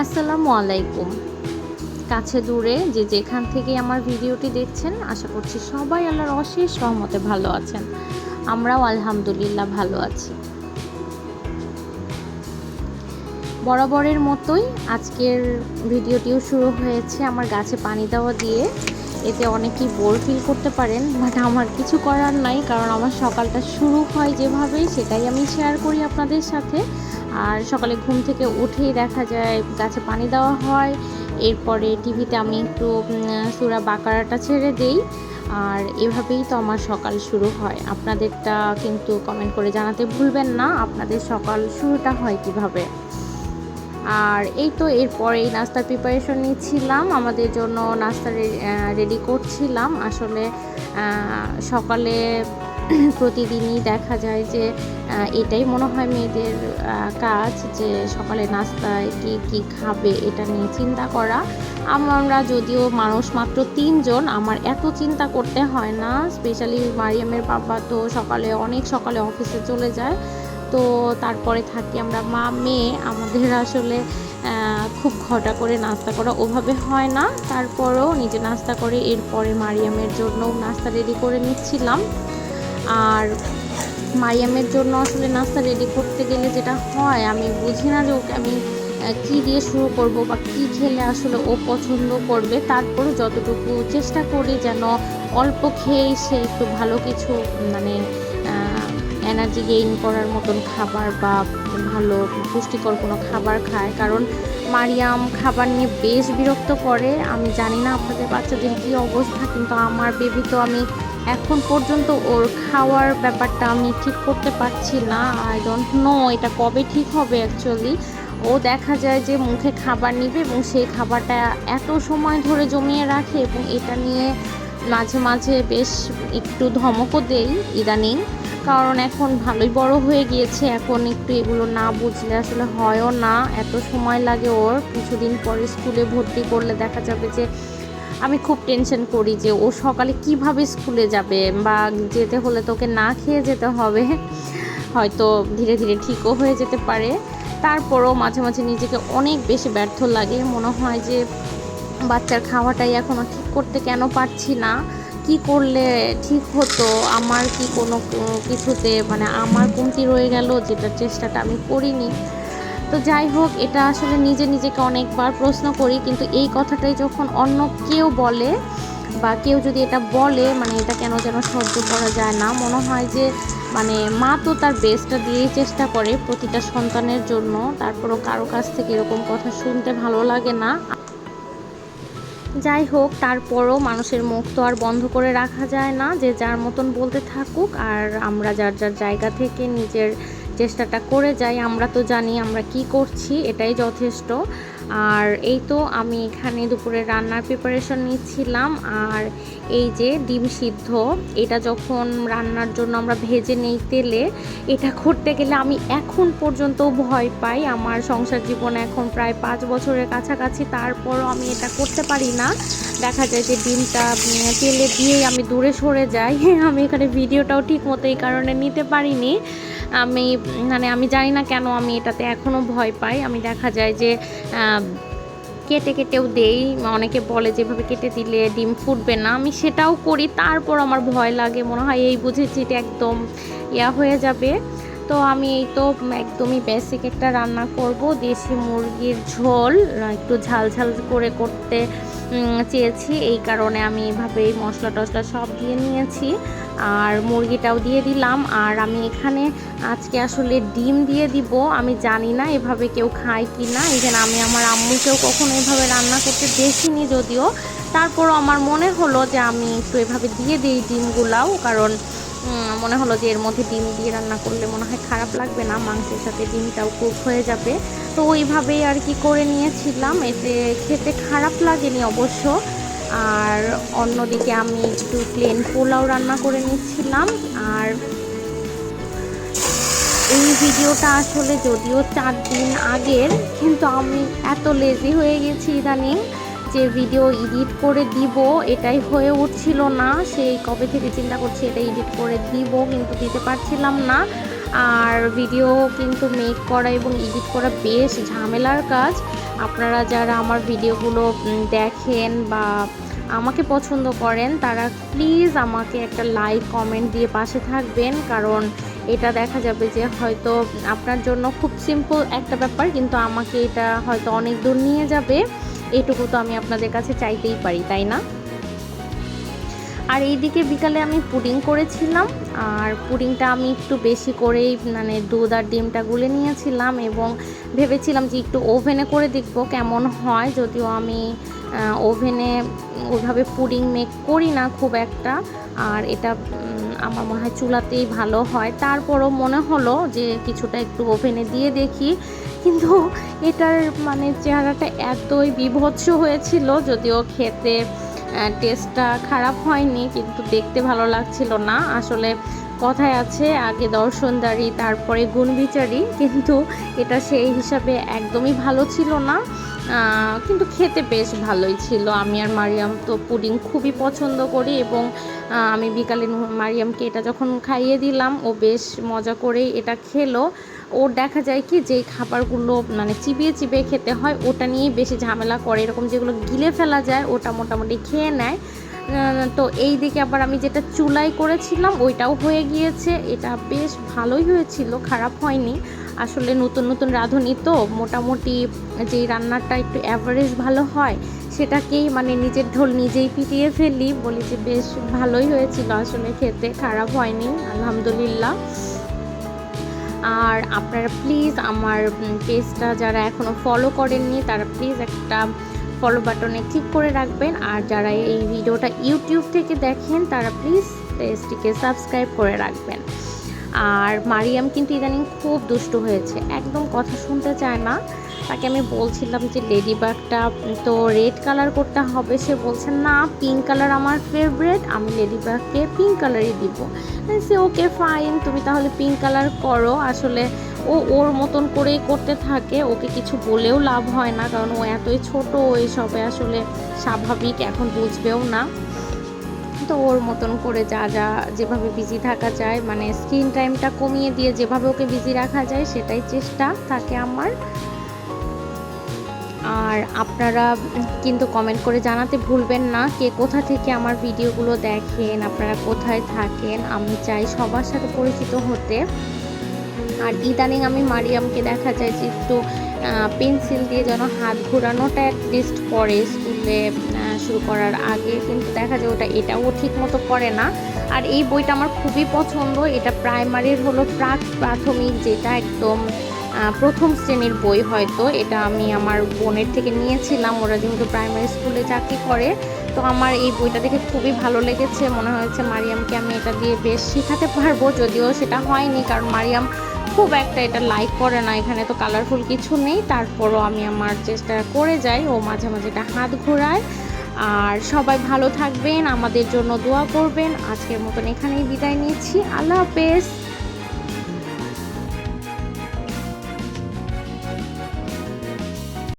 আসসালামু আলাইকুম। কাছে দূরে যে যেখান থেকে আমার ভিডিওটি দেখছেন, আশা করছি সবাই আল্লাহর অশেষ রহমতে ভালো আছেন। আমরাও আলহামদুলিল্লাহ ভালো আছি। বরাবরের মতোই আজকের ভিডিওটিও শুরু হয়েছে আমার গাছে পানি দেওয়া দিয়ে। এতে অনেকেই বোর ফিল করতে পারেন বাট আমার কিছু করার নাই, কারণ আমার সকালটা শুরু হয় যেভাবে সেটাই আমি শেয়ার করি আপনাদের সাথে। আর সকালে ঘুম থেকে উঠেই দেখা যায় গাছে পানি দেওয়া হয়। এরপরে টিভিতে আমি একটু সুরা বাকারাটা ছেড়ে দেই। আর এভাবেই তো আমার সকাল শুরু হয়। আপনাদেরটা কিন্তু কমেন্ট করে জানাতে ভুলবেন না, আপনাদের সকাল শুরুটা হয় কীভাবে? আর এই তো এরপরে এই নাস্তার প্রিপারেশন নিচ্ছিলাম। আমাদের জন্য নাস্তা রেডি করছিলাম। আসলে সকালে প্রতিদিনই দেখা যায় যে এটাই মনে হয় মেয়েদের কাজ যে সকালে নাস্তায় কি কি খাবে এটা নিয়ে চিন্তা করা। আমরা যদিও মানুষ মাত্র তিনজন, আমার এত চিন্তা করতে হয় না। স্পেশালি মারিয়ামের বাবা তো সকালে, অনেক সকালে অফিসে চলে যায়। তো তারপরে থাকি আমরা মা, মেয়ে। আমাদের আসলে খুব ঘটা করে নাস্তা করা ওভাবে হয় না। তারপরেও নিজে নাস্তা করে, এরপরে মারিয়ামের জন্য নাস্তা রেডি করে নিচ্ছিলাম। আর মারিয়ামের জন্য আসলে নাস্তা রেডি করতে গেলে যেটা হয়, আমি বুঝি না যে ওকে আমি কী দিয়ে শুরু করব বা কী খেলে আসলে ও পছন্দ করবে। তারপরে যতটুকু চেষ্টা করি যেন অল্প খেয়েই সে একটু ভালো কিছু মানে এনার্জি গেইন করার মতন খাবার বা ভালো পুষ্টিকর কোনো খাবার খায়। কারণ মারিয়াম খাবার নিয়ে বেশ বিরক্ত করে। আমি জানি না আপনাদের বাচ্চাদের কী অবস্থা, কিন্তু আমার বেবি তো আমি এখন পর্যন্ত ওর খাওয়ার ব্যাপারটা আমি ঠিক করতে পারছি না। আই ডোন্ট নো এটা কবে ঠিক হবে অ্যাকচুয়ালি ও দেখা যায় যে মুখে খাবার নিবে এবং সেই খাবারটা এত সময় ধরে জমিয়ে রাখে এবং এটা নিয়ে মাঝে মাঝে বেশ একটু ধমকও দেই ইদানিং। কারণ এখন ভালোই বড় হয়ে গিয়েছে, এখন একটু এগুলো না বুঝলে আসলে হয়ও না। এত সময় লাগে ওর, কিছুদিন পরে স্কুলে ভর্তি করলে দেখা যাবে যে আমি খুব টেনশন করি যে ও সকালে কীভাবে স্কুলে যাবে বা যেতে হলে তোকে না খেয়ে যেতে হবে। হয়তো ধীরে ধীরে ঠিকও হয়ে যেতে পারে। তারপরও মাঝে মাঝে নিজেকে অনেক বেশি ব্যর্থ লাগে। মনে হয় যে বাচ্চার খাওয়াটাই এখনও ঠিক করতে কেন পারছি না? কি করলে ঠিক হতো? আমার কি কোনো কিছুতে মানে আমার কমতি রয়ে গেল? যেটার চেষ্টাটা আমি করিনি। তো যাই হোক, এটা আসলে নিজে নিজেকে অনেকবার প্রশ্ন করি, কিন্তু এই কথাটাই যখন অন্য কেউ বলে বা কেউ যদি এটা বলে মানে এটা কেন যেন সহ্য করা যায় না, মনে হয় যে মানে মা তো তার বেস্টটা দিয়েই চেষ্টা করে প্রতিটা সন্তানের জন্য, তারপরও কারও কাছ থেকে এরকম কথা শুনতে ভালো লাগে না। যাই হোক, তারপরও মানুষের মুখ তো আর বন্ধ করে রাখা যায় না, যে যার মতন বলতে থাকুক, আর আমরা যার যার জায়গা থেকে নিজের চেষ্টাটা করে যাই, আমরা তো জানি আমরা কি করছি, এটাই যথেষ্ট। আর এই তো আমি এখানে দুপুরে রান্নার প্রিপারেশন নিচ্ছিলাম, আর এই যে ডিম সিদ্ধ, এটা যখন রান্নার জন্য আমরা ভেজে নেই তেলে, এটা করতে গেলে আমি এখন পর্যন্ত ভয় পাই। আমার সংসার জীবন এখন প্রায় পাঁচ বছরের কাছাকাছি, তারপরও আমি এটা করতে পারি না। দেখা যায় যে ডিমটা তেলে দিয়েই আমি দূরে সরে যাই, আমি এখানে ভিডিওটাও ঠিক মতো এই কারণে নিতে পারিনি। আমি মানে আমি জানি না কেন আমি এটাতে এখনও ভয় পাই। আমি দেখা যায় যে কেটে কেটেও দেই। অনেকে বলে যেভাবে কেটে দিলে ডিম ফুটবে না। আমি সেটাও করি, তারপর আমার ভয় লাগে। মনে হয় এই বুঝেছি এটা একদম ইয়া হয়ে যাবে। তো আমি এই তো একদমই বেসিক একটা রান্না করব। দেশি মুরগির ঝোল একটু ঝাল ঝাল করে করতে চেয়েছি। এই কারণে আমি এভাবেই মশলা টশলা সব দিয়ে নিয়েছি। আর মুরগিটাও দিয়ে দিলাম। আর আমি এখানে আজকে আসলে ডিম দিয়ে দিব। আমি জানি না এভাবে কেউ খায় কি না এখানে আমি আমার আম্মুকেও কখনো এভাবে রান্না করতে দেখিনি যদিও। তারপরও আমার মনে হলো যে আমি একটু এভাবে দিয়ে দিই ডিমগুলাও, কারণ মনে হলো যে এর মধ্যে ডিম দিয়ে রান্না করলে মনে হয় খারাপ লাগবে না, মাংসের সাথে ডিমটাও কুক হয়ে যাবে। তো ওইভাবেই আর কি করে নিয়েছিলাম। এতে খেতে খারাপ লাগেনি অবশ্য। আর অন্যদিকে আমি একটু প্লেন পোলাও রান্না করে নিচ্ছিলাম। আর এই ভিডিওটা আসলে যদিও চার দিন আগের, কিন্তু আমি এত লেজি হয়ে গেছি ইদানিং যে ভিডিও এডিট করে দিব, এটাই হয়ে উঠছিল না। সেই কবে থেকে চিন্তা করছি এটা এডিট করে দিব, কিন্তু দিতে পারছিলাম না। আর ভিডিও কিন্তু মেক করা এবং এডিট করা বেশ ঝামেলার কাজ। আপনারা যারা আমার ভিডিওগুলো দেখেন বা আমাকে পছন্দ করেন, তারা প্লিজ আমাকে একটা লাইক কমেন্ট দিয়ে পাশে থাকবেন। কারণ এটা দেখা যাবে যে হয়তো আপনার জন্য খুব সিম্পল একটা ব্যাপার, কিন্তু আমাকে এটা হয়তো অনেক দূর নিয়ে যাবে। এটুকু তো আমি আপনাদের কাছে চাইতেই পারি, তাই না? আর এইদিকে বিকালে আমি পুডিং করেছিলাম, আর পুডিংটা আমি একটু বেশি করেই মানে দুধ আর ডিমটা গুলে নিয়েছিলাম এবং ভেবেছিলাম যে একটু ওভেনে করে দেখব কেমন হয়, যদিও আমি ওভেনে ওইভাবে পুডিং মেক করি না খুব একটা। আর এটা আমার মনে হয় চুলাতেই ভালো হয়। তারপরও মনে হলো যে কিছুটা একটু ওভেনে দিয়ে দেখি। কিন্তু এটার মানে চেহারাটা এতই বিভৎস হয়েছিল যদিও খেতে টেস্টটা খারাপ হয়নি, কিন্তু দেখতে ভালো লাগছিল না। আসলে কথায় আছে, আগে দর্শনদারি, তারপরে গুণবিচারি, কিন্তু এটা সেই হিসাবে একদমই ভালো ছিল না। কিন্তু খেতে বেশ ভালোই ছিল। আমি আর মারিয়াম তো পুডিং খুবই পছন্দ করি এবং আমি বিকালে মারিয়ামকে এটা যখন খাইয়ে দিলাম, ও বেশ মজা করেই এটা খেলো। ওর দেখা যায় কি যে খাবারগুলো মানে চিবিয়ে চিবিয়ে খেতে হয়, ওটা নিয়েই বেশি ঝামেলা করে। এরকম যেগুলো গিলে ফেলা যায়, ওটা মোটামুটি খেয়ে নেয়। তো এই দিকে আবার আমি যেটা চুলাই করেছিলাম, ওইটাও হয়ে গিয়েছে। এটা বেশ ভালোই হয়েছিল, খারাপ হয়নি। আসলে নতুন নতুন রাঁধুনি তো, মোটামুটি যেই রান্নাটা একটু অ্যাভারেজ ভালো হয়, সেটাকেই মানে নিজের ঢোল নিজেই পিটিয়ে ফেলি। বলি যে বেশ ভালোই হয়েছিল, আসলে খেতে খারাপ হয়নি, আলহামদুলিল্লাহ। আর আপনারা প্লিজ আমার পেজটা যারা এখনও ফলো করেননি, তারা প্লিজ একটা ফলো বাটনে ক্লিক করে রাখবেন। আর যারা এই ভিডিওটা ইউটিউব থেকে দেখেন, তারা প্লিজ পেজটিকে সাবস্ক্রাইব করে রাখবেন। আর মারিয়াম কিন্তু ইদানিং খুব দুষ্ট হয়েছে। একদম কথা শুনতে চায় না। তাকে আমি বলছিলাম যে, লেডি বাগটা, তো রেড কালার করতে হবে। সে বলছে, না, পিঙ্ক কালার আমার ফেভারেট, আমি লেডি বাগকে পিঙ্ক কালারই দিব। সে ওকে, ফাইন, তুমি তাহলে পিঙ্ক কালার করো। আসলে ও ওর মতন করেই করতে থাকে, ওকে কিছু বলেও লাভ হয় না, কারণ ও এতই ছোট, এসবে আসলে স্বাভাবিক, এখন বুঝবেও না। তো ওর মতন করে যা যা, যেভাবে বিজি থাকা যায় মানে স্ক্রিন টাইমটা কমিয়ে দিয়ে যেভাবে ওকে বিজি রাখা যায়, সেটাই চেষ্টা থাকে আমার আর আপনারা কিন্তু কমেন্ট করে জানাতে ভুলবেন না কে কোথা থেকে আমার ভিডিওগুলো দেখেন, আপনারা কোথায় থাকেন, আমি চাই সবার সাথে পরিচিত হতে। আর ইদানিং আমি মারিয়ামকে দেখা যায় যে একটু পেন্সিল দিয়ে যেন হাত ঘোরানোটা অ্যাটলিস্ট করে স্কুলে শুরু করার আগে, কিন্তু দেখা যায় ওটা, এটাও ঠিক মতো করে না। আর এই বইটা আমার খুবই পছন্দ, এটা প্রাইমারির হলো প্রাক প্রাথমিক যেটা একদম প্রথম শ্রেণির বই হয়তো, এটা আমি আমার বোনের থেকে নিয়েছিলাম। ওরা যেহেতু প্রাইমারি স্কুলে চাকরি করে, তো আমার এই বইটা দেখে খুবই ভালো লেগেছে। মনে হয়েছে, মারিয়ামকে আমি এটা দিয়ে বেশ শেখাতে পারব। যদিও সেটা হয়নি, কারণ মারিয়াম খুব একটা এটা লাইক করে না। এখানে তো কালারফুল কিছু নেই, তারপরও আমি আমার চেষ্টা করে যাই। ও মাঝে মাঝে এটা হাত ঘোরায়। আর সবাই ভালো থাকবেন, আমাদের জন্য দোয়া করবেন। আজকের মতন এখানেই বিদায় নিচ্ছি। আল্লাহ হাফেজ।